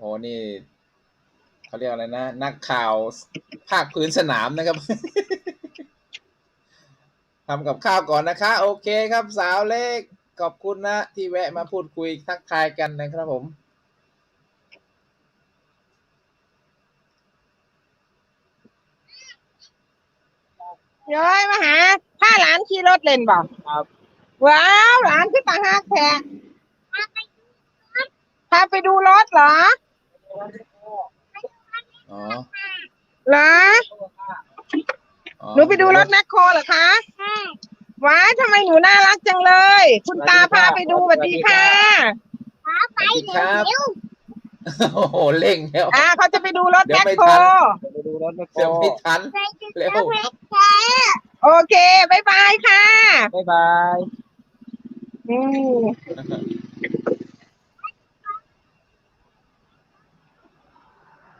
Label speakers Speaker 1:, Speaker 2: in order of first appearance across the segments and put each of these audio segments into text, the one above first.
Speaker 1: โอ้นี่เขาเรียกอะไรนะ นักข่าวภาคพื้นสนามนะครับทำกับข้าวก่อนนะคะ โอเคครับสาวเล็กขอบคุณนะ ที่แวะมาพูดคุยทักทายกันนะครับผม
Speaker 2: เย้ยมาหาถ้าหลานขี่รถเล่นบอก
Speaker 1: ครับ
Speaker 2: ว้าวหลานขึ้นตาหักแท้พาไปดูรถเหรอ
Speaker 1: อ๋อ
Speaker 2: เหรอ
Speaker 1: อ๋อ
Speaker 2: หนูไปดูรถแมคโครเหรอคะว้ายทำไมหนูน่ารักจังเลย คุณตาพาไปดูสวัสดีค่ะ
Speaker 1: สวัสดีครับโอ้โหเร่งแล้ว
Speaker 2: อ่าเขาจะไปดูรถ
Speaker 1: เดี๋
Speaker 2: แม
Speaker 1: ยว
Speaker 2: ค
Speaker 1: ไม่
Speaker 2: โคร
Speaker 1: ทัน
Speaker 3: ไปดูรถแมคโคร
Speaker 1: เดี๋ยวไม่ทันเร็ว
Speaker 2: โอเคบายบายค่ะ
Speaker 3: บ๊ายบาย
Speaker 2: อืม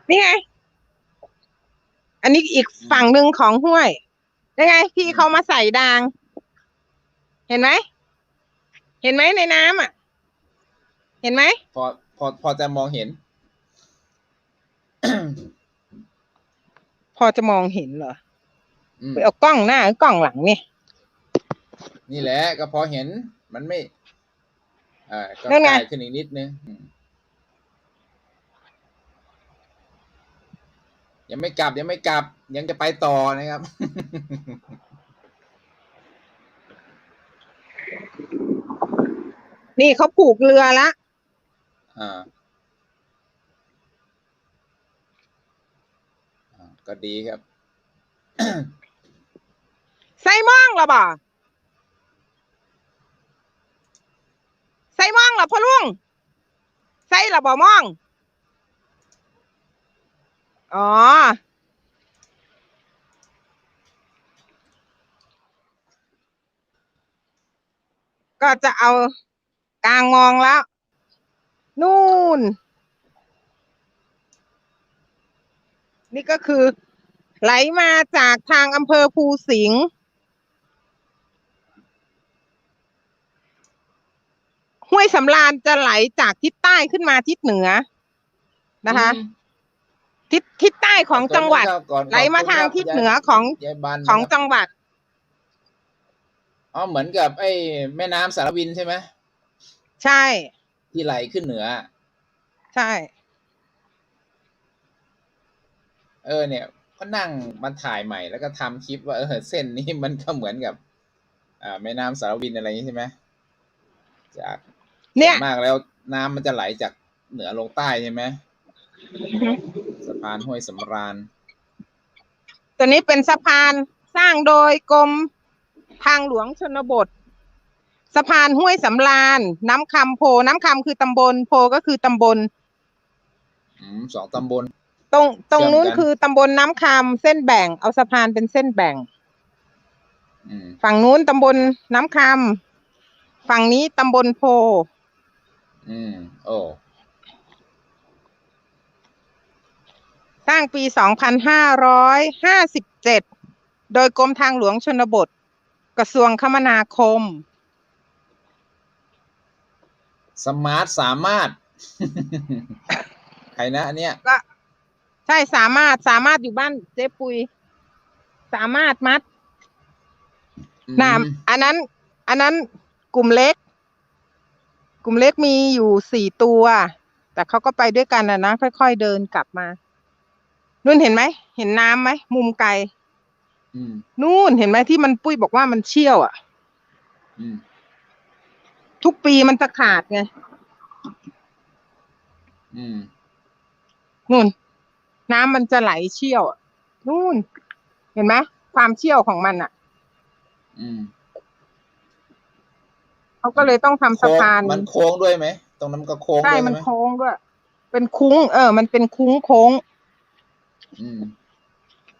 Speaker 2: นี่ไงอั นนี้อีกฝั่งหนึ่งของห้วยยังไง พี่เขามาใส่ดาง เห็นไหม เห็นไหมในน้ำอะ เห็นไหม
Speaker 1: พอพอพอจะมองเห็น
Speaker 2: พอจะมองเห็นเหรอ
Speaker 1: อืม
Speaker 2: ไปเอากล้องหน้าหรือกล้องหลังเนี่ย
Speaker 1: นี่แหละก็พอเห็นมันไม่ เอ่าก็
Speaker 2: นั่นไง
Speaker 1: ใกล้ขึ้นอีกนิดนึงอืม ยังไม่กลับยังไม่กลับ ยังจะไปต่อนะครับ
Speaker 2: นี่เขาผูกเรือละ
Speaker 1: อ่าอ่าก็ดีครับ
Speaker 2: ไซม่องเหรอบ่ไซม่องเหรอพ่อลุงไซเหรอบ่ม่อง อ๋อ ก็จะเอากลางมองแล้ว นู่น นี่ก็คือ ไหลมาจากทางอำเภอภูสิงห์ห้วยสำราญจะไหลจากทิศใต้ขึ้นมาทิศเหนือนะคะ ทิศทิศใต้ของจังหวัด
Speaker 1: ก่อน
Speaker 2: ไหลมา
Speaker 1: ขอบคุณ
Speaker 2: ทาง
Speaker 1: ครับ
Speaker 2: ทิศเหนือของ
Speaker 1: ยายบัน
Speaker 2: ของ
Speaker 1: นะครับ
Speaker 2: จังหวัด
Speaker 1: อ๋อเหมือนกับ ไอ้แม่น้ำสารวินใช่ไหม
Speaker 2: ใช่
Speaker 1: ที่ไหลขึ้นเหนือ
Speaker 2: ใช่
Speaker 1: เออ เนี่ย ก็นั่งมาถ่ายใหม่แล้วก็ทำคลิปว่าเออเส้นนี้มันก็เหมือนกับ อ่าแม่น้ำสารวินอะไรอย่างนี้ใช่ไหมจาก
Speaker 2: เนี่ย
Speaker 1: ส่วมากแล้วน้ำมันจะไหลจากเหนือลงใต้ใช่ไหมสะ พานห้วยสำราญ
Speaker 2: ตัวนี้เป็นสะพานสร้างโดยกรมทางหลวงชนบท สะพานห้วยสำราญ น้ำคำโพ น้ำคำคือตำบล โพก็คือตำบล
Speaker 1: อืมสองตำบล
Speaker 2: ตรงตรงนู้น
Speaker 1: เชื่อมกัน
Speaker 2: คือตำบลน้ำคำเส้นแบ่ง เอาสะพานเป็นเส้นแบ่ง
Speaker 1: อืม
Speaker 2: ฝั่งนู้นตำบลน้ำคำฝั่งนี้ตำบลโพ
Speaker 1: อืม โอ้
Speaker 2: สร้างปี 2557 โดยกรมทางหลวงชนบท กระทรวงคมนาคม
Speaker 1: สมาร์ทสามารถ ใครนะอันเนี้ย
Speaker 2: ก็ใช่สามารถสามารถอยู่บ้านเจ๊ปุย สามารถมัด
Speaker 1: อืม
Speaker 2: นามอันนั้น อันนั้นกลุ่มเล็ก กลุ่มเล็กมีอยู่สี่ตัว แต่เขาก็ไปด้วยกันนะนะค่อยๆเดินกลับมา นู่นเห็นไหมเห็นน้ำไหมมุมไกล
Speaker 1: อืม
Speaker 2: นู่นเห็นไหมที่มันปุ้ยบอกว่ามันเชี่ยว อะ
Speaker 1: อืม
Speaker 2: ทุกปีมันจะขาดไง
Speaker 1: อืม
Speaker 2: นู่น น้ำมันจะไหลเชี่ยวอะนู่น เห็นไหมความเชี่ยวของมันอะ
Speaker 1: อืม
Speaker 2: เขาก็เลยต้องทำสะพาน
Speaker 1: โค้งมันโค้งด้วยไหมตรงนั้นมันก็โค้ง
Speaker 2: ใช่
Speaker 1: ด้วย
Speaker 2: มัน
Speaker 1: ใช่ไหม
Speaker 2: โค้งด้วย เป็นคุ้ง เออ มันเป็นคุ้งโค้ง
Speaker 1: อืม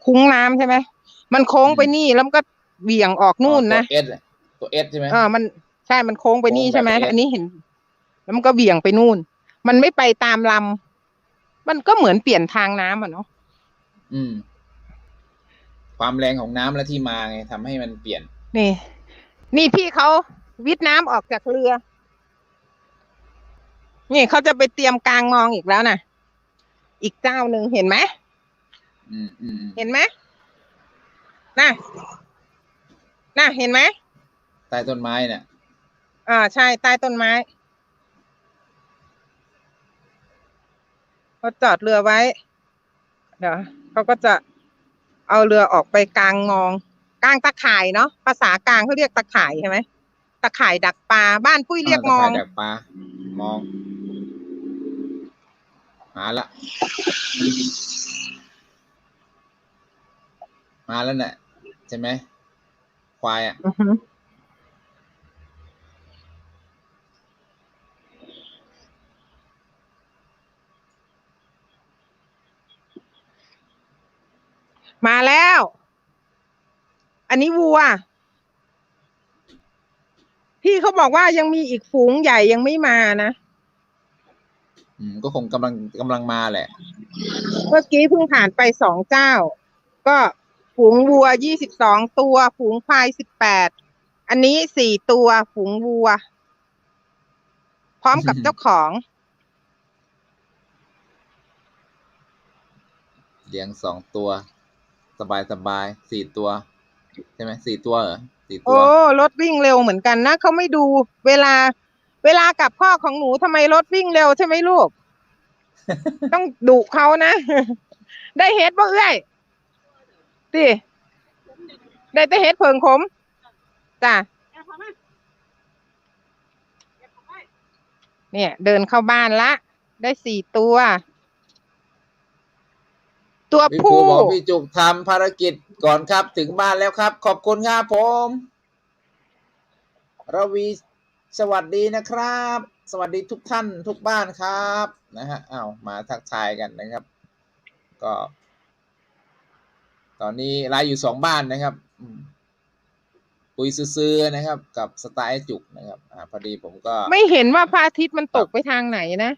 Speaker 2: คุ้งน้ำใช่ไหมมันโค้ง
Speaker 1: อืม
Speaker 2: ไปนี่แล้วมันก็เบี่ยงออกนู่นนะ
Speaker 1: ตัวเอสตัวเอสใช่ไหม
Speaker 2: เออมันใช่มันโค้งไปนี่
Speaker 1: โค้งแบบ
Speaker 2: ใช่ไหม
Speaker 1: S
Speaker 2: อันนี้เห็น แล้วมันก็เบี่ยงไปนู่น มันไม่ไปตามลำมันก็เหมือนเปลี่ยนทางน้ำอะเนาะ
Speaker 1: อืม ความแรงของน้ำและที่มาไงทำให้มันเปลี่ยน
Speaker 2: นี่ นี่พี่เขาวิทย์น้ำออกจากเรือ นี่เขาจะไปเตรียมกลางมองอีกแล้วนะอีกเจ้าหนึ่งเห็นไหม
Speaker 1: อืมอืมอืม
Speaker 2: เห็นไหมน่ะน่ะเห็นไหม
Speaker 1: ใต้ต้นไม้เนี่ย
Speaker 2: อ่าใช่ใต้ต้นไม้เขาจอดเรือไว้ เดี๋ยวเขาก็จะเอาเรือออกไปกลางงองกลางตะข่ายเนาะภาษากลางเขาเรียกตะข่ายใช่ไหมตะข่ายดักปลาบ้านปุ้ยเรียก
Speaker 1: ตะ
Speaker 2: งอ
Speaker 1: ข่างดักปลามอง หาละ มาแล้วเนี่ยใช่ไหมควายอะ
Speaker 2: อือฮึมาแล้ว อันนี้วัว พี่เขาบอกว่ายังมีอีกฝูงใหญ่ยังไม่มานะ
Speaker 1: อืมก็คงกำลังกำลังมาแหละ
Speaker 2: เมื่อกี้เพิ่งผ่านไปสองเจ้า ก็ ฝูงวัวยี่สิบสองตัว ฝูงควายสิบแปด อันนี้สี่ตัวฝูงวัว พร้อมกับเจ้าของ
Speaker 1: เลี้ยงสองตัว สบายสบายสี่ตัว ใช่ไหมสี่ตัวเหรอสี่ตั
Speaker 2: โอ้
Speaker 1: ว
Speaker 2: รถวิ่งเร็วเหมือนกันนะเขาไม่ดูเวลา เวลากลับพ่อของหนูทำไมรถวิ่งเร็วใช่ไหมลูก ต้องดุเขานะ ได้เฮ็ดบ่เอ้อย ดิได้แต่เฮ็ดเพิงขมจ้ะเนี่ย เดินเข้าบ้านละ ได้สี่ตัว ตัว
Speaker 1: พี่ปู
Speaker 2: ผู้
Speaker 1: บอกพี่จุกทำภารกิจก่อนครับถึงบ้านแล้วครับ ขอบคุณครับผมระวีสวัสดีนะครับ สวัสดีทุกท่านทุกบ้านครับนะฮะอ้าวมาทักทายกันนะครับ ก็ ตอนนี้ไลฟ์อยู่สองบ้านนะครับอืมปุยซื้อๆนะครับ กับสไตล์จุกนะครับ อ่า พอดีผมก็
Speaker 2: ไม่เห็นว่าพระอาทิตย์มันตกไปทางไหนนะ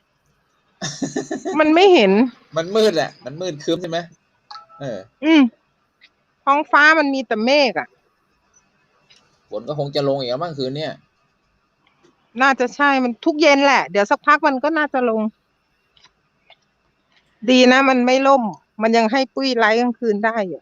Speaker 2: มันไม่เห็น
Speaker 1: มันมืดแหละ มันมืดครึ้มใช่ไหมเออ
Speaker 2: อืมท้องฟ้ามันมีแต่เมฆอะ
Speaker 1: ฝนก็คงจะลงอีกแล้วมั้งคืนเนี้ย
Speaker 2: น่าจะใช่มันทุกเย็นแหละ เดี๋ยวสักพักมันก็น่าจะลง ดีนะ มันไม่ล่ม มันยังให้ปุ้ยไลฟ์กลางคืนได้อยู่